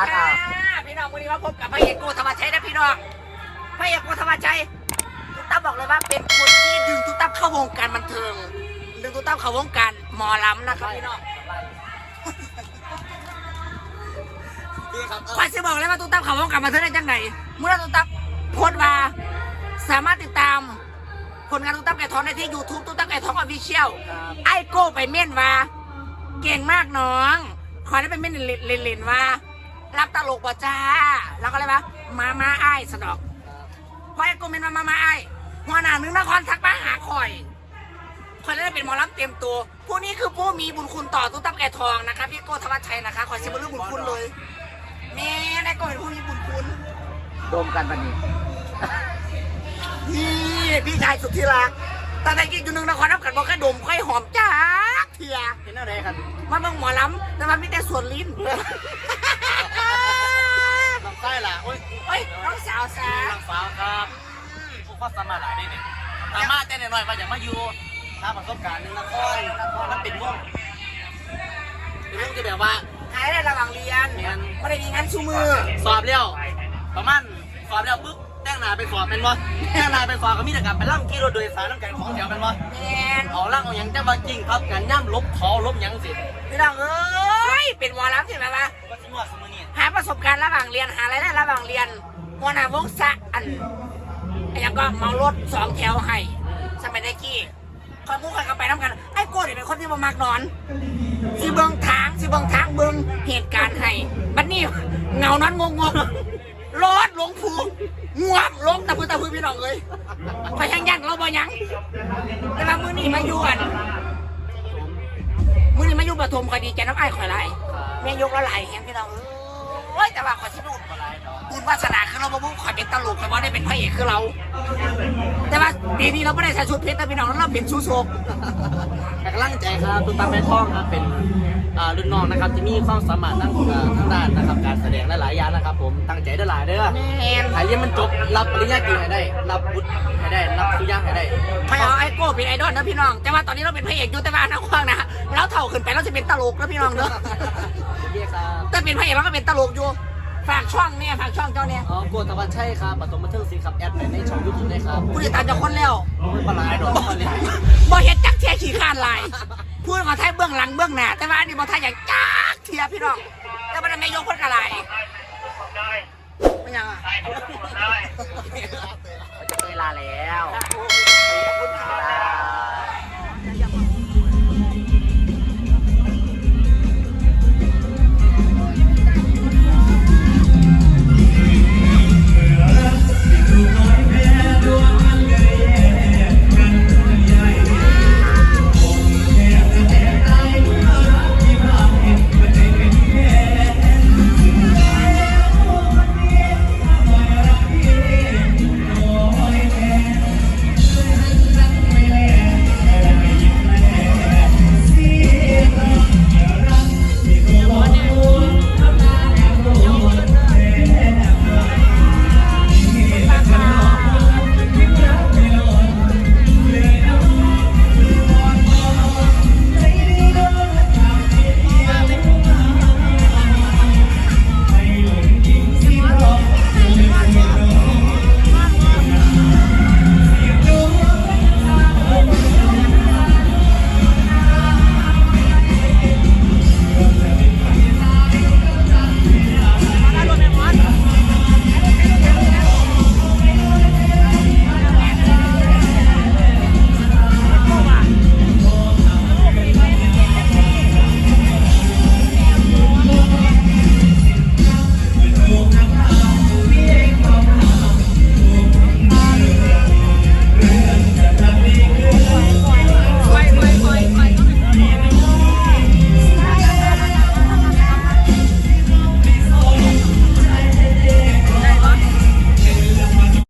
ทักค่ะเอาพี่น้องวันนี้มาพบกับพระเอกโกธรรมชัยนะพี่น้องพระเอกโกธรรมชัยตุ๊กตาบอกเลยว่าเป็นคนที่ดึงตุ๊กตาเข้าวงการบันเทิง ดึงตุ๊กตาเข้าวงการหมอลำนะครับพี่น้องพี่ครับควายจะบอกเลยว่าตุ๊กตาเข้าวงการบันเทิงได้จังไหนเมื่อตุ๊กตาโพสต์ว่าสามารถติดตามผลงานตุ๊กตาไก่ทองได้ที่ YouTube ตุ๊กตาไก่ทองออฟฟิเชียลไอ้โก้ไปเม่นว่าเก่งมากน้อง ขอได้ไปเม่นเล่นเล่นๆว่า รับตลกบ่จ้า แล้วก็เลยว่ามามาไอ้ายสนอกพอไอ้โก้เม่นมามามาไอ้ายหัวหน้าหนึงนครทักมาหาคอยคอยได้เป็นหมอลำเต็มตัวผู้นี้คือผู้มีบุญคุณต่อตุ๊กตาแก่ทองนะคะพี่โก้ธวัชชัยนะคะขอสิบเรื่องบุญคุณเลยแม่ไอ้โก้เป็นผู้มีบุญคุณโดมกันวันนี้นี่พี่ชายสุดที่รักแต่ในกิ๊กอยู่หนึ่งนครนับกันบอกแค่ดมค่อยหอมจ้าเทียเห็นอะไรครับมาเบิ่งหมอลำแต่มันมีแต่ส่วนลิ้น ลำไส้ล่ะโอ้ย เฮ้ยน้องสาวสา ลำสาวครับ ผมก็สามารถหลายได้เนี่ยสามารถเต้นหน่อยมาอย่างมาอยู่ถ้าประสบการณ์หนึ่งละครมันเป็นวงเป็นวงที่แบบว่าหายได้ระหว่างเรียนเรียนไม่ได้มีงานชูมือ สอบแล้วประมาณสอบแล้วปุ๊บแต่งหน้าไปสอบเป็นวะแต่งหน้าไปสอบก็มีแต่กลับไปล่ำขี่รถโดยสารน้ำแข็งของแถวเป็นวะแมนเอาล่างเอาหยังจะมาจริงครับกันย่ำลบเขาลบหยังสิพี่น้องเอ้ยเป็นหมอลำใช่ไหมวะก็สิว่าสมือนี่หาประสบการณ์ระหว่างเรียนหาอะไรายได้ระหว่างเรียนหัวหน้าวงสะอันไอ้ ยังก็เมารถสองแถวให้สมัยได้กี้คอยมุกคอยกันไปน้ำกันไอ้โก้เนี่ยเป็นคนที่บ่มักนอนสิเบิงทางสิเบิงทางเบิงเหตุการณ์ให้บัดนี้เงานั้นงงงรถหลงพูงวบลงตะพื้นตะพื้นพี่น้องเลยไปยังยันเราบ่ยังแต่ว่ามือนี้มาอยู่อันมือนี้มาอยู่ปฐมคอยดีใจน้ำไอ้คอยไหลแม่ยกแล้วไหลแฮงพี่น้องเอ้ ยแต่ว่าคอยสิดูดบุญวาสนาคือเราบ่บุคอยเป็นตลกแต่ว่าได้เป็นพระเอกคือเรา แต่ว่าปีนี้เราไม่ได้ใส่ชุดเพชรแต่พี่น้องเราเป็นชูโชกแต่กำลังใจครับตุ้มตามแม่ท่องครับเป็นอ่ารุ่นน้องนะครับที่มีความสามารถทางอ่าทางด้านนะครับการแสดงหลายๆอย่างนะครับ ผมตั้งใจได้หลายเด้อแมนใครเรียนมันจบรับปริญญาตรีให้ได้ รับวุฒิให้ได้ รับทุกอย่างให้ได้ไม่เอาไอ้โก้เป็นไอดอลนะพี่น้อง แต่ว่าตอนนี้เราเป็นพระเอกอยู่แต่ว่านักว่างนะแล้วเท่าขึ้นไปเราจะเป็นตลกนะพี่น้องเนอะเรียกครับแต่เป็นพระเอกเราก็เป็นตลกอยู่ ฝากช่องเนี่ยฝากช่องเจ้าเนี่ยอ๋อโกตะวันใช่ครับปฐมบันเทิงศิลป์ครับแอดไปในช่องยูทูบได้ครับผู้ติดตามจะคนแล้วไม่ปลายดอกคนนี้บ่เห็นจักเทียขี่ข้านลายพูดขอไทยเบื้องหลังเบื้องหน้าแต่ว่าอันนี่บ่ไทยอย่างจักเทียพี่น้องแต่มันไม่ยกคนกระไรไม่ยังอะ